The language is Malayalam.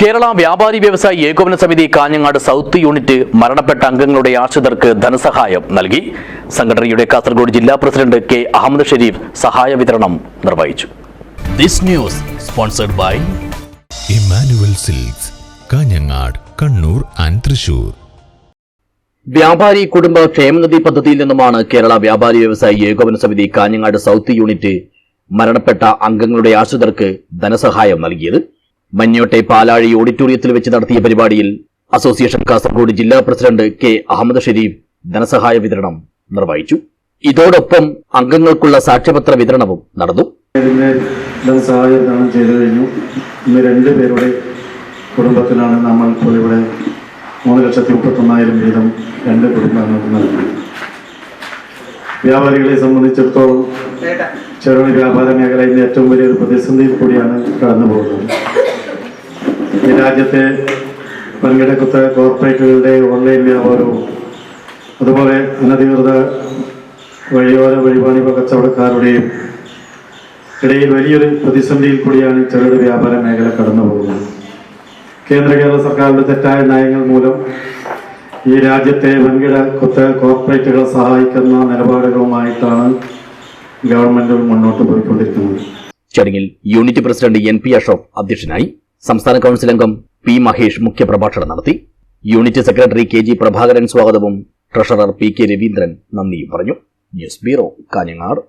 കേരള വ്യാപാരി വ്യവസായി ഏകോപന സമിതി കാഞ്ഞങ്ങാട് സൗത്ത് യൂണിറ്റ് മരണപ്പെട്ട അംഗങ്ങളുടെ ആശ്രിതർക്ക് ധനസഹായം നൽകി. സംഘടനയുടെ കാസർഗോഡ് ജില്ലാ പ്രസിഡന്റ് കെ അഹമ്മദ് ഷരീഫ് സഹായ വിതരണം നിർവഹിച്ചു. This news sponsored by Emmanuel Silks Kanhangad Kannur and Thrissur. വ്യാപാരി കുടുംബ ക്ഷേമനിധി പദ്ധതിയിൽ നിന്നുമാണ് കേരള വ്യാപാരി വ്യവസായി ഏകോപന സമിതി കാഞ്ഞങ്ങാട് സൗത്ത് യൂണിറ്റ് മരണപ്പെട്ട അംഗങ്ങളുടെ ആശ്രിതർക്ക് ധനസഹായം നൽകിയത്. മഞ്ഞോട്ടെ പാലാഴി ഓഡിറ്റോറിയത്തിൽ വെച്ച് നടത്തിയ പരിപാടിയിൽ അസോസിയേഷൻ കാസർഗോഡ് ജില്ലാ പ്രസിഡന്റ് കെ അഹമ്മദ് ഷെരീഫ് ധനസഹായ വിതരണം നിർവഹിച്ചു. ഇതോടൊപ്പം അംഗങ്ങൾക്കുള്ള സാക്ഷ്യപത്ര വിതരണവും നടന്നു. ധനസഹായ വിതരണം ചെയ്തു കഴിഞ്ഞു. ഇന്ന് രണ്ട് പേരുടെ കുടുംബത്തിനാണ് നമ്മൾ ഇപ്പോൾ ഇവിടെ മൂന്ന് ലക്ഷത്തി മുപ്പത്തൊന്നായിരം വീതം രണ്ട് കുടുംബങ്ങൾക്ക് നൽകി വ്യാപാരികളെ സംബന്ധിച്ചിടത്തോളം ചെറുകിട വ്യാപാര മേഖല ഇന്ന് ഏറ്റവും വലിയൊരു പ്രതിസന്ധിയിൽ കൂടിയാണ് കടന്നു പോകുന്നത് രാജ്യത്തെ വൻകിട കുത്തക കോർപ്പറേറ്റുകളുടെ ഓൺലൈൻ വ്യാപാരവും അതുപോലെ അനധികൃത വഴിയോര വഴിപാണി കച്ചവടക്കാരുടെയും ഇടയിൽ വലിയൊരു പ്രതിസന്ധിയിൽ കൂടിയാണ് ചെറുകിട വ്യാപാര മേഖല കടന്നു പോകുന്നത്. കേന്ദ്ര കേരള സർക്കാരിന്റെ തെറ്റായ നയങ്ങൾ മൂലം ഈ രാജ്യത്തെ വൻകിട കുത്ത കോർപ്പറേറ്റുകളെ സഹായിക്കുന്ന നിലപാടുകളുമായിട്ടാണ് ഗവൺമെന്റുകൾ മുന്നോട്ട് പോയിക്കൊണ്ടിരിക്കുന്നത്. ചടങ്ങിൽ unit president N P Ashof അധ്യക്ഷനായി സംസ്ഥാന കൌൺസിൽ അംഗം പി മഹേഷ് മുഖ്യപ്രഭാഷണം നടത്തി. Unit secretary K G Prabhakaran സ്വാഗതവും ട്രഷറർ പി കെ രവീന്ദ്രൻ നന്ദിയും പറഞ്ഞു. News bureau Kanhangad.